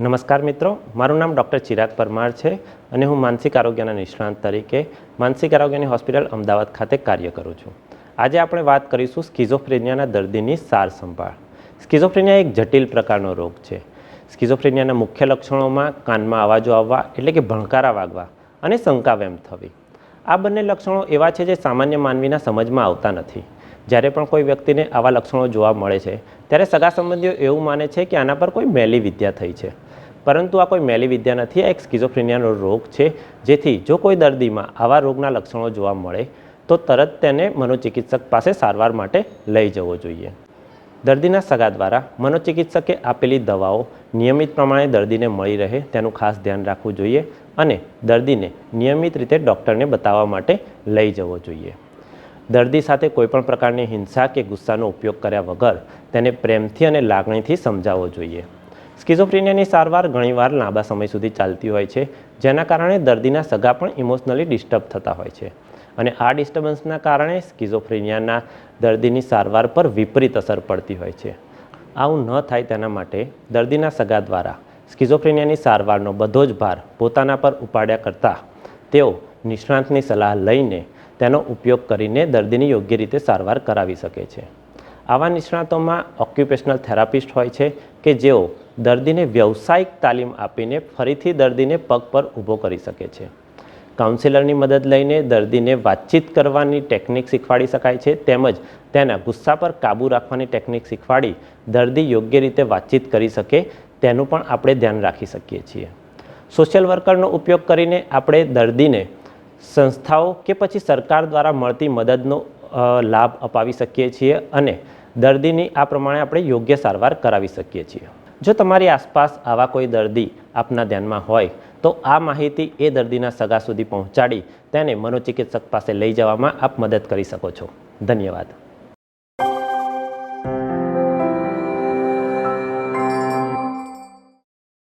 નમસ્કાર મિત્રો, મારું નામ ડૉક્ટર ચિરાગ પરમાર છે અને હું માનસિક આરોગ્યના નિષ્ણાંત તરીકે માનસિક આરોગ્યની હોસ્પિટલ અમદાવાદ ખાતે કાર્ય કરું છું. આજે આપણે વાત કરીશું સ્કિઝોફ્રેનિયાના દર્દીની સાર સંભાળ. સ્કિઝોફ્રેનિયા એક જટિલ પ્રકારનો રોગ છે. સ્કિઝોફ્રેનિયાના મુખ્ય લક્ષણોમાં કાનમાં અવાજો આવવા, એટલે કે ભણકારા વાગવા અને શંકાવેમ થવી. આ બંને લક્ષણો એવા છે જે સામાન્ય માનવીના સમજમાં આવતા નથી. જ્યારે પણ કોઈ વ્યક્તિને આવા લક્ષણો જોવા મળે છે, ત્યારે સગા સંબંધીઓ એવું માને છે કે આના પર કોઈ મેલી વિદ્યા થઈ છે. પરંતુ આ કોઈ મેલી વિદ્યા નથી, આ એક સ્કિઝોફ્રેનિયાનો રોગ છે, જેથી જો કોઈ દર્દીમાં આવા રોગના લક્ષણો જોવા મળે, તો તરત તેને મનોચિકિત્સક પાસે સારવાર માટે લઈ જવો જોઈએ. દર્દીના સગા દ્વારા મનોચિકિત્સકે આપેલી દવાઓ નિયમિત પ્રમાણે દર્દીને મળી રહે તેનું ખાસ ધ્યાન રાખવું જોઈએ અને દર્દીને નિયમિત રીતે ડૉક્ટરને બતાવવા માટે લઈ જવો જોઈએ. દર્દી સાથે કોઈપણ પ્રકારની હિંસા કે ગુસ્સાનો ઉપયોગ કર્યા વગર તેને પ્રેમથી અને લાગણીથી સમજાવવો જોઈએ. સ્કિઝોફ્રેનિયાની સારવાર ઘણીવાર લાંબા સમય સુધી ચાલતી હોય છે, જેના કારણે દર્દીના સગા પણ ઇમોશનલી ડિસ્ટર્બ થતા હોય છે. અને આ ડિસ્ટર્બન્સના કારણે સ્કિઝોફ્રેનિયાના દર્દીની સારવાર પર વિપરીત અસર પડતી હોય છે. આવું ન થાય તેના માટે દર્દીના સગા દ્વારા સ્કિઝોફ્રેનિયાની સારવારનો બધો જ ભાર પોતાના પર ઉપાડ્યા કરતાં તેઓ નિષ્ણાંતની સલાહ લઈને તેનો ઉપયોગ કરીને દર્દીની યોગ્ય રીતે સારવાર કરાવી શકે છે. આવા નિષ્ણાતોમાં ઓક્યુપેશનલ થેરાપિસ્ટ હોય છે કે જેઓ દર્દીને વ્યવસાયિક તાલીમ આપીને ફરીથી દર્દીને પગ પર ઊભો કરી શકે છે. કાઉન્સિલરની મદદ લઈને દર્દીને વાતચીત કરવાની ટેકનિક શીખવાડી શકાય છે, તેમજ તેના ગુસ્સા પર કાબૂ રાખવાની ટેકનિક શીખવાડી દર્દી યોગ્ય રીતે વાતચીત કરી શકે, તેનું પણ આપણે ધ્યાન રાખી શકીએ છીએ. સોશિયલ વર્કરનો ઉપયોગ કરીને આપણે દર્દીને સંસ્થાઓ કે પછી સરકાર દ્વારા મળતી મદદનો લાભ અપાવી શકીએ છીએ અને દર્દીની આ પ્રમાણે આપણે યોગ્ય સારવાર કરાવી શકીએ છીએ. જો તમારી આસપાસ આવા કોઈ દર્દી આપના ધ્યાનમાં હોય, તો આ માહિતી એ દર્દીના સગા સુધી પહોંચાડી તેને મનોચિકિત્સક પાસે લઈ જવામાં આપ મદદ કરી શકો છો. ધન્યવાદ.